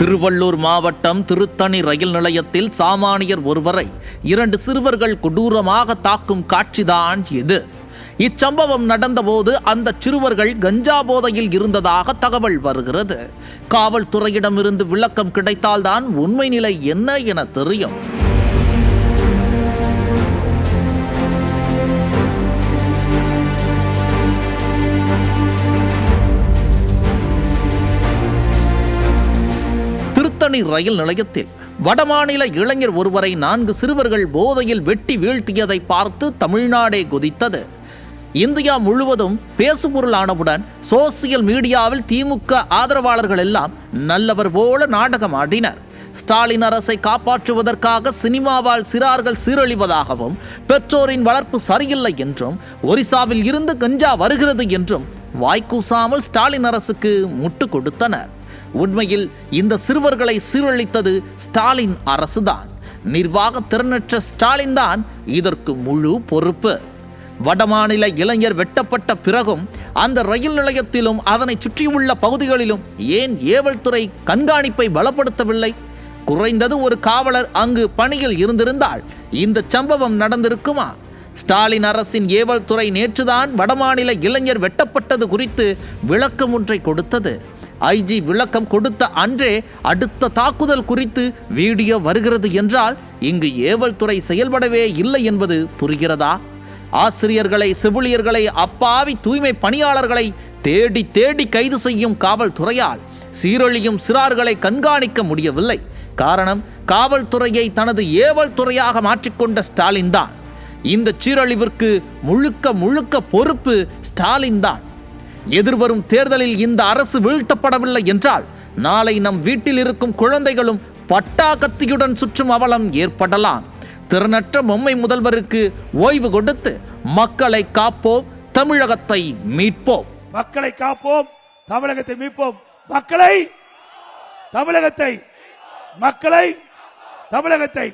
திருவள்ளூர் மாவட்டம் திருத்தணி ரயில் நிலையத்தில் சாமானியர் ஒருவரை இரண்டு சிறுவர்கள் கொடூரமாக தாக்கும் காட்சிதான் இது. இச்சம்பவம் நடந்தபோது அந்த சிறுவர்கள் கஞ்சா போதையில் இருந்ததாக தகவல் வருகிறது. காவல்துறையிடமிருந்து விளக்கம் கிடைத்தால்தான் உண்மை நிலை என்ன என தெரியும். திருத்தணி ரயில் நிலையத்தில் வடமாநில இளைஞர் ஒருவரை நான்கு சிறுவர்கள் போதையில் வெட்டி வீழ்த்தியதை பார்த்து தமிழ்நாடே குதித்தது. இந்தியா முழுவதும் பேசுபொருளானவுடன் சோசியல் மீடியாவில் திமுக ஆதரவாளர்கள் எல்லாம் நல்லவர் போல நாடகம் ஆடினர். ஸ்டாலின் அரசை காப்பாற்றுவதற்காக சினிமாவால் சிறார்கள் சீரழிவதாகவும் பெற்றோரின் வளர்ப்பு சரியில்லை என்றும் ஒரிசாவில் இருந்து கஞ்சா வருகிறது என்றும் வாய்க்கூசாமல் ஸ்டாலின் அரசுக்கு முட்டு கொடுத்தனர். உண்மையில் இந்த சிறுவர்களை சீரழித்தது ஸ்டாலின் அரசுதான். நிர்வாக திறனற்ற ஸ்டாலின் தான் இதற்கு முழு பொறுப்பு. வடமாநில இளைஞர் வெட்டப்பட்ட பிறகும் அந்த ரயில் நிலையத்திலும் அதனை சுற்றியுள்ள பகுதிகளிலும் ஏன் ஏவல் துறை கண்காணிப்பை பலப்படுத்தவில்லை? குறைந்தது ஒரு காவலர் அங்கு பணியில் இருந்திருந்தால் இந்த சம்பவம் நடந்திருக்குமா? ஸ்டாலின் அரசின் ஏவல் துறை நேற்றுதான் வடமாநில இளைஞர் வெட்டப்பட்டது குறித்து விளக்கம் ஒன்றை கொடுத்தது. ஐஜி விளக்கம் கொடுத்த அன்றே அடுத்த தாக்குதல் குறித்து வீடியோ வருகிறது என்றால் இங்கு ஏவல் துறை செயல்படவே இல்லை என்பது புரிகிறதா? ஆசிரியர்களை செவிலியர்களை அப்பாவி தூய்மை பணியாளர்களை தேடி தேடி கைது செய்யும் காவல்துறையால் சீரழியும் சிறார்களை கண்காணிக்க முடியவில்லை. காரணம் காவல்துறையை தனது ஏவல் துறையாக மாற்றிக்கொண்ட ஸ்டாலின் தான். இந்த சீரழிவிற்கு முழுக்க முழுக்க பொறுப்பு ஸ்டாலின் தான். எதிர்வரும் தேர்தலில் இந்த அரசு வீழ்த்தப்படவில்லை என்றால் நாளை நம் வீட்டில் இருக்கும் குழந்தைகளும் பட்டா கத்தியுடன் சுற்றும் அவலம் ஏற்படலாம். திறனற்ற பொம்மை முதல்வருக்கு ஓய்வு கொடுத்து மக்களை காப்போம் தமிழகத்தை மீட்போம். மக்களை காப்போம் தமிழகத்தை மீட்போம். மக்களை தமிழகத்தை மக்களை தமிழகத்தை.